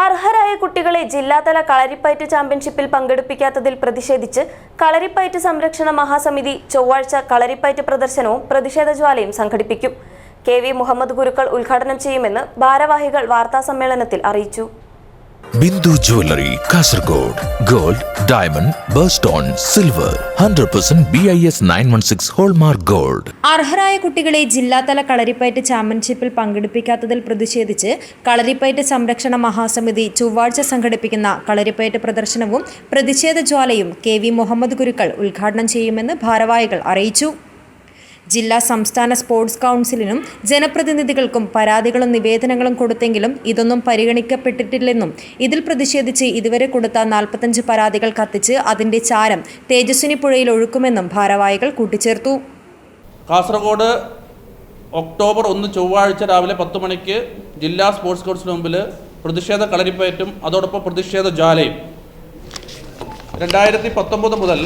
അർഹരായ കുട്ടികളെ ജില്ലാതല കളരിപ്പയറ്റ് ചാമ്പ്യൻഷിപ്പിൽ പങ്കെടുപ്പിക്കാത്തതിൽ പ്രതിഷേധിച്ച് കളരിപ്പയറ്റ് സംരക്ഷണ മഹാസമിതി ചൊവ്വാഴ്ച കളരിപ്പയറ്റ് പ്രദർശനവും പ്രതിഷേധ ജ്വാലയും സംഘടിപ്പിക്കും. കെ വി മുഹമ്മദ് ഗുരുക്കൾ ഉദ്ഘാടനം ചെയ്യുമെന്ന് ഭാരവാഹികൾ വാർത്താസമ്മേളനത്തിൽ അറിയിച്ചു. Bindu jewellery Kasaragod. Gold diamond birthstone silver. Hundred percent B I S nine one six hallmark gold. അർഹരായ കുട്ടികളെ ജില്ലാതല കളരിപ്പയറ്റ് ചാമ്പ്യൻഷിപ്പിൽ പങ്കെടുപ്പിക്കാത്തതിൽ പ്രതിഷേധിച്ച് കളരിപ്പയറ്റ് സംരക്ഷണ മഹാസമിതി ചൊവ്വാഴ്ച സംഘടിപ്പിക്കുന്ന കളരിപ്പയറ്റ് പ്രദർശനവും പ്രതിഷേധ ജ്വാലയും കെ വി മുഹമ്മദ് ഗുരുക്കൾ ഉദ്ഘാടനം ചെയ്യുമെന്ന് ഭാരവാഹികൾ അറിയിച്ചു. ജില്ലാ സംസ്ഥാന സ്പോർട്സ് കൗൺസിലിനും ജനപ്രതിനിധികൾക്കും പരാതികളും നിവേദനങ്ങളും കൊടുത്തെങ്കിലും ഇതൊന്നും പരിഗണിക്കപ്പെട്ടിട്ടില്ലെന്നും ഇതിൽ പ്രതിഷേധിച്ച് ഇതുവരെ കൊടുത്ത നാൽപ്പത്തഞ്ച് പരാതികൾ കത്തിച്ച് അതിന്റെ ചാരം തേജസ്വിനി പുഴയിൽ ഒഴുക്കുമെന്നും ഭാരവാഹികൾ കൂട്ടിച്ചേർത്തു. കാസർഗോഡ് ഒക്ടോബർ ഒന്ന് ചൊവ്വാഴ്ച രാവിലെ പത്ത് മണിക്ക് ജില്ലാ സ്പോർട്സ് കൗൺസിലിന് മുമ്പിൽ പ്രതിഷേധ കളരിപ്പയറ്റും അതോടൊപ്പം പ്രതിഷേധ ജാലയും. രണ്ടായിരത്തി പത്തൊമ്പത് മുതൽ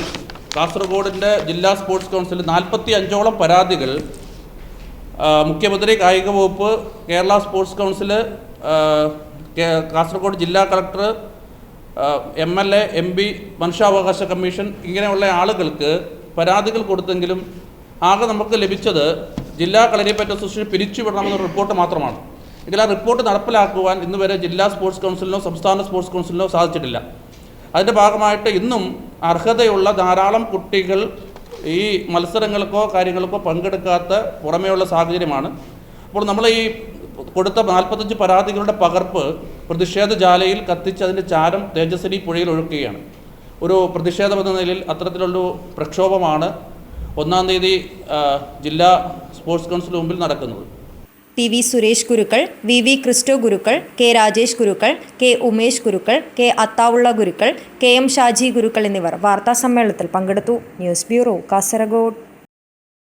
കാസർഗോഡിന്റെ ജില്ലാ സ്പോർട്സ് കൗൺസിലിൽ നാൽപ്പത്തി അഞ്ചോളം പരാതികൾ മുഖ്യമന്ത്രി കായിക വകുപ്പ് കേരള സ്പോർട്സ് കൗൺസിൽ കാസർഗോഡ് ജില്ലാ collector M L A M P മനുഷ്യാവകാശ കമ്മീഷൻ ഇങ്ങനെയുള്ള ആളുകൾക്ക് പരാതികൾ കൊടുത്തെങ്കിലും ആകെ നമുക്ക് ലഭിച്ചത് ജില്ലാ കളരിപ്പറ്റ അസോസിയേഷൻ പിരിച്ചുവിടണമെന്ന റിപ്പോർട്ട് മാത്രമാണ്. എങ്കിൽ ആ റിപ്പോർട്ട് നടപ്പിലാക്കുവാൻ ഇന്ന് വരെ ജില്ലാ സ്പോർട്സ് കൗൺസിലിനോ സംസ്ഥാന സ്പോർട്സ് കൗൺസിലിനോ സാധിച്ചിട്ടില്ല. അതിന്റെ ഭാഗമായിട്ട് ഇന്നും അർഹതയുള്ള ധാരാളം കുട്ടികൾ ഈ മത്സരങ്ങൾക്കോ കാര്യങ്ങൾക്കോ പങ്കെടുക്കാത്ത പുറമേയുള്ള സാഹചര്യമാണ്. അപ്പോൾ നമ്മൾ ഈ കൊടുത്ത നാൽപ്പത്തഞ്ച് പരാതികളുടെ പകർപ്പ് പ്രതിഷേധ ജാലയിൽ കത്തിച്ച് അതിന്റെ ചാരം തേജസ്വിനി പുഴയിൽ ഒഴുക്കുകയാണ്. ഒരു പ്രതിഷേധം എന്ന നിലയിൽ അത്തരത്തിലുള്ളൊരു പ്രക്ഷോഭമാണ് ഒന്നാം തീയതി ജില്ലാ സ്പോർട്സ് കൗൺസിൽ മുമ്പിൽ നടക്കുന്നത്. P V Suresh Gurukkal V V Christo Gurukkal K Rajesh Gurukkal K Umesh Gurukkal K Athaulla Gurukkal K M Shaji Gurukkal എന്നിവർ വാർത്താ സമ്മേളനത്തിൽ പങ്കെടുത്തു. News bureau Kasaragod.